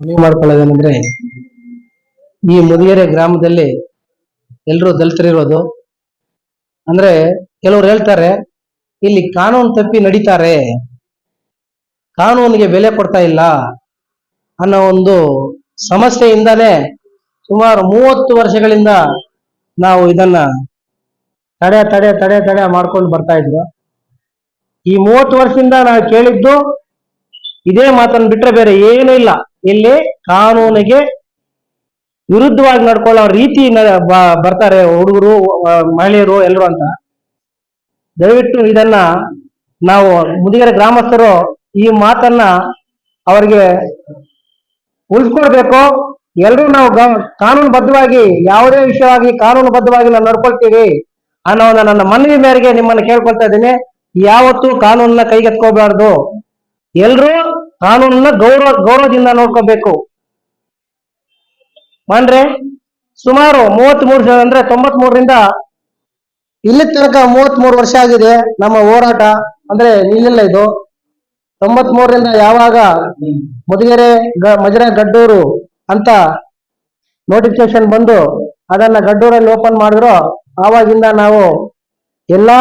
ಮನವಿ ಮಾಡ್ಕೊಳ್ಳೋದೇನೆಂದ್ರೆ, ಈ ಮುದಿಗೆರೆ ಗ್ರಾಮದಲ್ಲಿ ಎಲ್ಲರೂ ದಲಿತರಿರೋದು. ಅಂದ್ರೆ ಕೆಲವ್ರು ಹೇಳ್ತಾರೆ, ಇಲ್ಲಿ ಕಾನೂನು ತಪ್ಪಿ ನಡೀತಾರೆ. ಕಾನೂನಿಗೆ ಬೆಲೆ ಕೊಡ್ತಾ ಇಲ್ಲ ಅನ್ನೋ ಒಂದು ಸಮಸ್ಯೆಯಿಂದಾನೇ ಸುಮಾರು ಮೂವತ್ತು ವರ್ಷಗಳಿಂದ ನಾವು ಇದನ್ನ ತಡೆ ತಡೆ ತಡೆ ತಡೆ ಮಾಡ್ಕೊಂಡು ಬರ್ತಾ ಇದ್ರು. ಈ ಮೂವತ್ತು ವರ್ಷದಿಂದ ನಾವು ಕೇಳಿದ್ದು ಇದೇ ಮಾತನ್ನು ಬಿಟ್ರೆ ಬೇರೆ ಏನೂ ಇಲ್ಲ. ಇಲ್ಲಿ ಕಾನೂನಿಗೆ ವಿರುದ್ಧವಾಗಿ ನಡ್ಕೊಳ್ಳೋ ರೀತಿ ಬರ್ತಾರೆ ಹುಡುಗರು ಮಹಿಳೆಯರು, ಎಲ್ಲರೂ ಅಂತ. ದಯವಿಟ್ಟು ಇದನ್ನ ನಾವು ಮುದಿಗೆರೆ ಗ್ರಾಮಸ್ಥರು ಈ ಮಾತನ್ನ ಅವರಿಗೆ ಉಳಿಸ್ಕೊಳ್ಬೇಕು ಎಲ್ಲರೂ ನಾವು ಗ- ಕಾನೂನುಬದ್ಧವಾಗಿ, ಯಾವುದೇ ವಿಷಯವಾಗಿ ಕಾನೂನುಬದ್ಧವಾಗಿ ನಾವು ನಡ್ಕೊಳ್ತೀವಿ ಅನ್ನೋ ನನ್ನ ಮನವಿ ಮೇರೆಗೆ ನಿಮ್ಮನ್ನು ಕೇಳ್ಕೊಳ್ತಾ ಇದ್ದೀನಿ. ಯಾವತ್ತೂ ಕಾನೂನನ್ನ ಕೈಗೆತ್ಕೋಬಾರ್ದು. ಎಲ್ರೂ ಕಾನೂನನ್ನ ಗೌರವ ಗೌರವದಿಂದ ನೋಡ್ಕೋಬೇಕು. ಮಾಡ್ರೆ ಸುಮಾರು ಮೂವತ್ತ್ ಮೂರು ಅಂದ್ರೆ ತೊಂಬತ್ ಮೂರರಿಂದ ಇಲ್ಲಿ ತನಕ ಮೂವತ್ತ್ ಮೂರು ವರ್ಷ ಆಗಿದೆ ನಮ್ಮ ಹೋರಾಟ. ಅಂದ್ರೆ ನಿಲ್ಲ ಇದು. ತೊಂಬತ್ ಮೂರರಿಂದ ಯಾವಾಗ ಮುದಿಗೆರೆ ಮಜರ ಗಡ್ಡೂರು ಅಂತ ನೋಟಿಫಿಕೇಶನ್ ಬಂದು ಅದನ್ನ ಗಡ್ಡೂರಲ್ಲಿ ಓಪನ್ ಮಾಡಿದ್ರು, ಆವಾಗಿಂದ ನಾವು ಎಲ್ಲಾ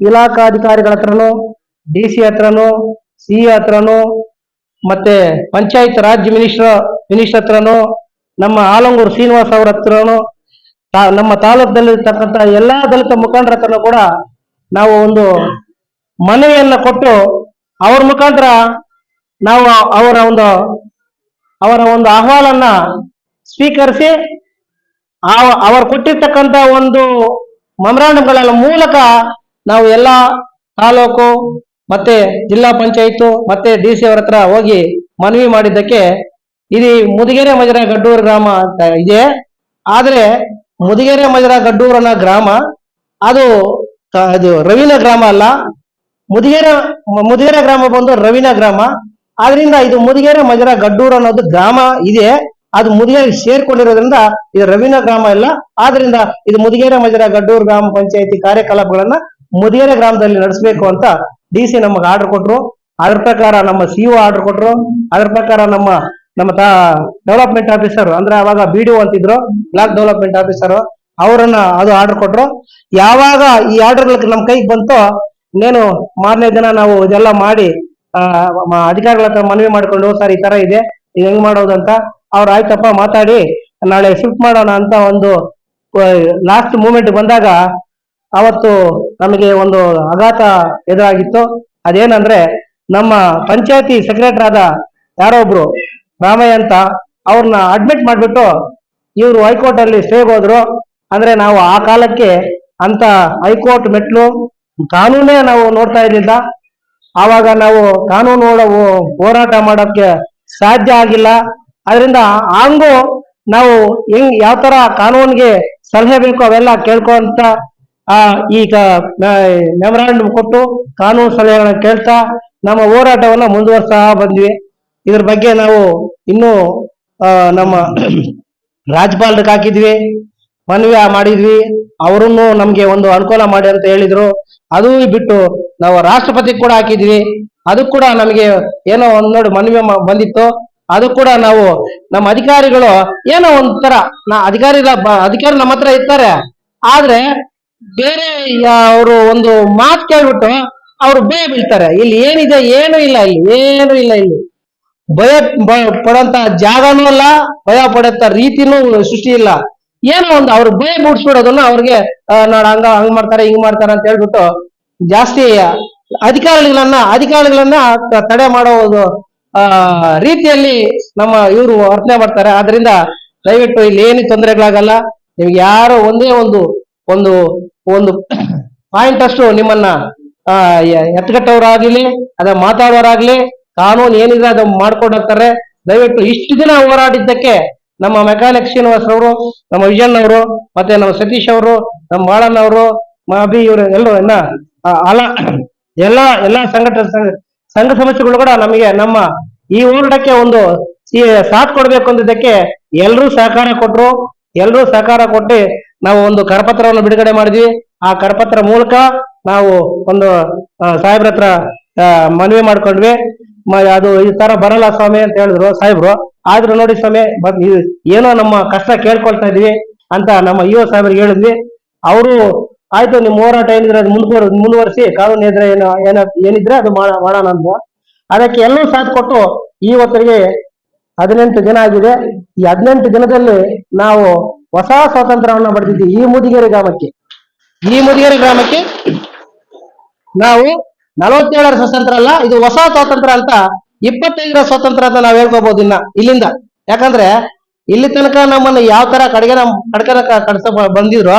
ಇಲಾಖಾಧಿಕಾರಿಗಳ ಹತ್ರನು ಡಿ ಸಿ ಹತ್ರನು ಸಿ ಹತ್ರನು ಮತ್ತೆ ಪಂಚಾಯತ್ ರಾಜ್ಯ ಮಿನಿಸ್ಟರ್ ಮಿನಿಸ್ಟರ್ ಹತ್ರನೂ, ನಮ್ಮ ಆಲಂಗೂರು ಶ್ರೀನಿವಾಸ್ ಅವರ ಹತ್ರನು ನಮ್ಮ ತಾಲೂಕಿನಲ್ಲಿರ್ತಕ್ಕಂಥ ಎಲ್ಲಾ ದಲಿತ ಮುಖಂಡರ ಹತ್ರನೂ ಕೂಡ ನಾವು ಒಂದು ಮನವಿಯನ್ನ ಕೊಟ್ಟು ಅವ್ರ ಮುಖಾಂತರ ನಾವು ಅವರ ಒಂದು ಅವರ ಒಂದು ಅಹವಾಲನ್ನ ಸ್ವೀಕರಿಸಿ ಅವರು ಕೊಟ್ಟಿರ್ತಕ್ಕಂಥ ಒಂದು ಮೆಮರಾಂಡಮ್ಗಳ ಮೂಲಕ ನಾವು ಎಲ್ಲ ತಾಲೂಕು ಮತ್ತೆ ಜಿಲ್ಲಾ ಪಂಚಾಯತ್ ಮತ್ತೆ ಡಿ ಸಿ ಅವರ ಹತ್ರ ಹೋಗಿ ಮನವಿ ಮಾಡಿದ್ದಕ್ಕೆ ಇದು ಮುದಿಗೆರೆ ಮಜರ ಗಡ್ಡೂರು ಗ್ರಾಮ ಅಂತ ಇದೆ. ಆದ್ರೆ ಮುದಿಗೆರೆ ಮಜರ ಗಡ್ಡೂರನ ಗ್ರಾಮ ಅದು ಅದು ರವಿನ ಗ್ರಾಮ ಅಲ್ಲ. ಮುದಿಗೆರೆ ಮುದಿಗೆರೆ ಗ್ರಾಮ ಬಂದು ರವಿನ ಗ್ರಾಮ. ಆದ್ರಿಂದ ಇದು ಮುದಿಗೆರೆ ಮಜರ ಗಡ್ಡೂರು ಅನ್ನೋದು ಗ್ರಾಮ ಇದೆ. ಅದು ಮುದಿಗೆರೆ ಸೇರ್ಕೊಂಡಿರೋದ್ರಿಂದ ಇದು ರವಿನ ಗ್ರಾಮ ಇಲ್ಲ ಆದ್ರಿಂದ ಇದು ಮುದಿಗೆರೆ ಮಜರ ಗಡ್ಡೂರು ಗ್ರಾಮ ಪಂಚಾಯತಿ ಕಾರ್ಯಕಲಾಪಗಳನ್ನ ಮುದಿಗೆರೆ ಗ್ರಾಮದಲ್ಲಿ ನಡೆಸಬೇಕು ಅಂತ ಡಿ ಸಿ ನಮಗೆ ಆರ್ಡರ್ ಕೊಟ್ಟರು ಅದ್ರ ಪ್ರಕಾರ ನಮ್ಮ ಸಿ ಒ ಆರ್ಡರ್ ಕೊಟ್ಟರು ಅದ್ರ ಪ್ರಕಾರ ನಮ್ಮ ನಮ್ಮ ತಾ ಡೆವಲಪ್ಮೆಂಟ್ ಆಫೀಸರ್ ಅಂದ್ರೆ ಅವಾಗ ಬಿ ಡಿ ಅಂತಿದ್ರು, ಬ್ಲಾಕ್ ಡೆವಲಪ್ಮೆಂಟ್ ಆಫೀಸರ್ ಅವರನ್ನ ಅದು ಆರ್ಡರ್ ಕೊಟ್ಟರು ಯಾವಾಗ ಈ ಆರ್ಡರ್ಗಳು ನಮ್ಮ ಕೈಗೆ ಬಂತೋ, ಇನ್ನೇನು ಮಾರನೇ ದಿನ ನಾವು ಇದೆಲ್ಲ ಮಾಡಿ ಅಧಿಕಾರಿಗಳ ಹತ್ರ ಮನವಿ ಮಾಡಿಕೊಂಡು, ಸರ್, ಈ ತರ ಇದೆ, ಇದು ಹೆಂಗ್ ಮಾಡೋದು ಅಂತ, ಅವ್ರು ಆಯ್ತಪ್ಪ ಮಾತಾಡಿ, ನಾಳೆ ಶಿಫ್ಟ್ ಮಾಡೋಣ ಅಂತ ಒಂದು ಲಾಸ್ಟ್ ಮೂಮೆಂಟ್ ಬಂದಾಗ ಅವತ್ತು ನಮಗೆ ಒಂದು ಆಘಾತ ಎದುರಾಗಿತ್ತು. ಅದೇನಂದ್ರೆ ನಮ್ಮ ಪಂಚಾಯತಿ ಸೆಕ್ರೆಟರಿ ಆದ ಯಾರೋ ಒಬ್ರು ರಾಮಯ್ಯ ಅಂತ ಅವ್ರನ್ನ ಅಡ್ಮಿಟ್ ಮಾಡ್ಬಿಟ್ಟು ಇವರು ಹೈಕೋರ್ಟ್ ಅಲ್ಲಿ ಸ್ಟೇಗೆ ಹೋದ್ರು. ಅಂದ್ರೆ ನಾವು ಆ ಕಾಲಕ್ಕೆ ಅಂತ ಹೈಕೋರ್ಟ್ ಮೆಟ್ಲು ಕಾನೂನೇ ನಾವು ನೋಡ್ತಾ ಇರ್ಲಿಲ್ಲ. ಆವಾಗ ನಾವು ಕಾನೂನು ಹೋರಾಟ ಮಾಡೋಕ್ಕೆ ಸಾಧ್ಯ ಆಗಿಲ್ಲ. ಅದರಿಂದ ಹಂಗು ನಾವು ಹೆಂಗ್ ಯಾವ ತರ ಕಾನೂನಿಗೆ ಸಲಹೆ ಬೇಕು ಅವೆಲ್ಲ ಕೇಳ್ಕೊಂತ ಆ, ಈಗ ಮೆಮರಾಂಡಮ್ ಕೊಟ್ಟು ಕಾನೂನು ಸಲಹೆಗಳನ್ನ ಕೇಳ್ತಾ ನಮ್ಮ ಹೋರಾಟವನ್ನ ಮುಂದುವರ್ಸ್ತಾ ಬಂದ್ವಿ. ಇದ್ರ ಬಗ್ಗೆ ನಾವು ಇನ್ನೂ ನಮ್ಮ ರಾಜ್ಪಾಲರಿಗೆ ಹಾಕಿದ್ವಿ, ಮನವಿ ಮಾಡಿದ್ವಿ. ಅವರನ್ನು ನಮ್ಗೆ ಒಂದು ಅನುಕೂಲ ಮಾಡಿ ಅಂತ ಹೇಳಿದ್ರು. ಅದು ಬಿಟ್ಟು ನಾವು ರಾಷ್ಟ್ರಪತಿ ಕೂಡ ಹಾಕಿದ್ವಿ. ಅದು ಕೂಡ ನಮಗೆ ಏನೋ ಒಂದು ನೋಡಿ ಮನವಿ ಬಂದಿತ್ತು. ಅದು ಕೂಡ ನಾವು ನಮ್ಮ ಅಧಿಕಾರಿಗಳು ಏನೋ ಒಂಥರ, ನಾ ಅಧಿಕಾರಿಗಳ ಅಧಿಕಾರಿ ನಮ್ಮ ಹತ್ರ ಇರ್ತಾರೆ. ಆದ್ರೆ ಬೇರೆ ಅವರು ಒಂದು ಮಾತು ಕೇಳ್ಬಿಟ್ಟು ಅವ್ರು ಬೇ ಬೀಳ್ತಾರೆ. ಇಲ್ಲಿ ಏನಿದೆ ಏನು ಇಲ್ಲ ಇಲ್ಲಿ, ಏನು ಇಲ್ಲ ಇಲ್ಲಿ. ಭಯ ಪಡೋಂತ ಜಾಗನೂ ಅಲ್ಲ ಭಯ ಪಡೋಂತ ರೀತಿನೂ ಸೃಷ್ಟಿ ಇಲ್ಲ. ಏನೋ ಒಂದು ಅವ್ರು ಭಯ ಮೂಡಿಸ್ಬಿಡೋದನ್ನ ಅವ್ರಿಗೆ ನೋಡ ಹಂಗ, ಹಂಗ್ ಮಾಡ್ತಾರೆ, ಹಿಂಗ್ ಮಾಡ್ತಾರೆ ಅಂತ ಹೇಳ್ಬಿಟ್ಟು ಜಾಸ್ತಿ, ಅಧಿಕಾರಿಗಳನ್ನ ಅಧಿಕಾರಿಗಳನ್ನ ತಡೆ ಮಾಡೋ ಆ, ರೀತಿಯಲ್ಲಿ ನಮ್ಮ ಇವರು ವರ್ತನೆ ಮಾಡ್ತಾರೆ. ಆದ್ರಿಂದ ದಯವಿಟ್ಟು ಇಲ್ಲಿ ಏನು ತೊಂದರೆಗಳಾಗಲ್ಲ. ನಿಮ್ಗೆ ಯಾರೋ ಒಂದೇ ಒಂದು ಒಂದು ಒಂದು ಪಾಯಿಂಟ್ ಅಷ್ಟು ನಿಮ್ಮನ್ನ, ಆ ಎ- ಎತ್ತುಗಟ್ಟೋರಾಗ್ಲಿ ಅದ ಮಾತಾಡೋರಾಗ್ಲಿ, ಕಾನೂನು ಏನಿದೆ ಅದು ಮಾಡ್ಕೊಂಡು ಹೋಗ್ತಾರೆ. ದಯವಿಟ್ಟು ಇಷ್ಟು ದಿನ ಹೋರಾಡಿದ್ದಕ್ಕೆ ನಮ್ಮ ಮೆಕಾನಿಕ್ ಶ್ರೀನಿವಾಸ್ ಅವರು, ನಮ್ಮ ವಿಜಯನ್ ಅವರು, ಮತ್ತೆ ನಮ್ಮ ಸತೀಶ್ ಅವರು, ನಮ್ಮ ಬಾಳನ್ ಅವರು ಅಭಿ ಇವರು ಎಲ್ಲರೂ ಇನ್ನ ಅಲ, ಎಲ್ಲ ಎಲ್ಲ ಸಂಘಟ, ಸಂಘ- ಸಮಸ್ಯೆಗಳು ಕೂಡ ನಮಗೆ ನಮ್ಮ ಈ ಹೋರಾಟಕ್ಕೆ ಒಂದು ಸಾಥ್ ಕೊಡ್ಬೇಕು ಅಂದಿದ್ದಕ್ಕೆ ಎಲ್ಲರೂ ಸಹಕಾರ ಕೊಟ್ರು. ಎಲ್ಲರೂ ಸಹಕಾರ ಕೊಟ್ಟು ನಾವು ಒಂದು ಕರಪತ್ರವನ್ನು ಬಿಡುಗಡೆ ಮಾಡಿದ್ವಿ. ಆ ಕರಪತ್ರ ಮೂಲಕ ನಾವು ಒಂದು ಸಾಹೇಬ್ರ ಹತ್ರ ಮನವಿ ಮಾಡ್ಕೊಂಡ್ವಿ. ಅದು ಈ ತರ ಬರಲ್ಲ ಸ್ವಾಮಿ ಅಂತ ಹೇಳಿದ್ರು ಸಾಹೇಬ್ರು. ಆದ್ರೂ ನೋಡಿ ಸ್ವಾಮಿ ಏನೋ ನಮ್ಮ ಕಷ್ಟ ಕೇಳ್ಕೊಳ್ತಾ ಇದ್ವಿ ಅಂತ ನಮ್ಮ ಯುವ ಸಾಹೇಬ್ರಿಗೆ ಹೇಳಿದ್ವಿ. ಅವರು, ಆಯ್ತು ನಿಮ್ಮ ಹೋರಾಟ ಏನಿದ್ರೆ ಅದು ಮುಂದುವರ್, ಮುಂದುವರಿಸಿ, ಕಾನೂನು ಎದುರು ಏನು, ಏನ, ಏನಿದ್ರೆ ಅದು ಮಾಡ- ಮಾಡೋಣ ಅಂತ ಅದಕ್ಕೆ ಎಲ್ಲರೂ ಸಾಥ್ ಕೊಟ್ಟು ಇವತ್ತಿಗೆ ಹದಿನೆಂಟು ದಿನ ಆಗಿದೆ. ಈ ಹದಿನೆಂಟು ದಿನದಲ್ಲಿ ನಾವು ಹೊಸ ಸ್ವಾತಂತ್ರ್ಯವನ್ನು ಪಡೆದಿದ್ದೆ ಈ ಮುದಿಗೆರೆ ಗ್ರಾಮಕ್ಕೆ. ಈ ಮುದಿಗೆರೆ ಗ್ರಾಮಕ್ಕೆ ನಾವು ನಲವತ್ತೇಳರ ಸ್ವಾತಂತ್ರ್ಯ ಅಲ್ಲ, ಇದು ಹೊಸ ಸ್ವಾತಂತ್ರ್ಯ ಅಂತ ಇಪ್ಪತ್ತೈದರ ಸ್ವಾತಂತ್ರ್ಯ ಅಂತ ನಾವ್ ಹೇಳ್ಕೋಬಹುದು ಇನ್ನ, ಇಲ್ಲಿಂದ. ಯಾಕಂದ್ರೆ ಇಲ್ಲಿ ತನಕ ನಮ್ಮನ್ನ ಯಾವ ತರ ಕಡೆಗೆ ನಮ್ ಕಡ್ಕರ ಕಡ್ಸ ಬಂದಿದ್ರು,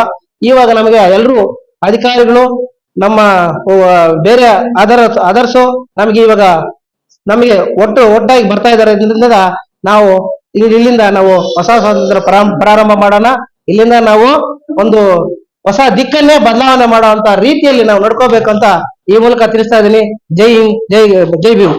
ಇವಾಗ ನಮಗೆ ಎಲ್ಲರೂ ಅಧಿಕಾರಿಗಳು, ನಮ್ಮ ಬೇರೆ ಅದರ, ಅದರ್ಸು ನಮಗೆ ಇವಾಗ ನಮಗೆ ಒಟ್ಟು, ಒಟ್ಟಾಗಿ ಬರ್ತಾ ಇದಾರೆ ಇದರಿಂದ ನಾವು ಇಲ್ಲಿಂದ ನಾವು ಹೊಸ ಸ್ವಾತಂತ್ರ್ಯ ಪ್ರಾರಂಭ ಮಾಡೋಣ. ಇಲ್ಲಿಂದ ನಾವು ಒಂದು ಹೊಸ ದಿಕ್ಕನ್ನೇ ಬದಲಾವಣೆ ಮಾಡುವಂತ ರೀತಿಯಲ್ಲಿ ನಾವು ಅಂತ ಈ ಮೂಲಕ ತಿಳಿಸ್ತಾ ಇದ್ದೀನಿ. ಜೈ ಹಿಂದ್, ಜೈ ಜೈ ಭೀಮ್.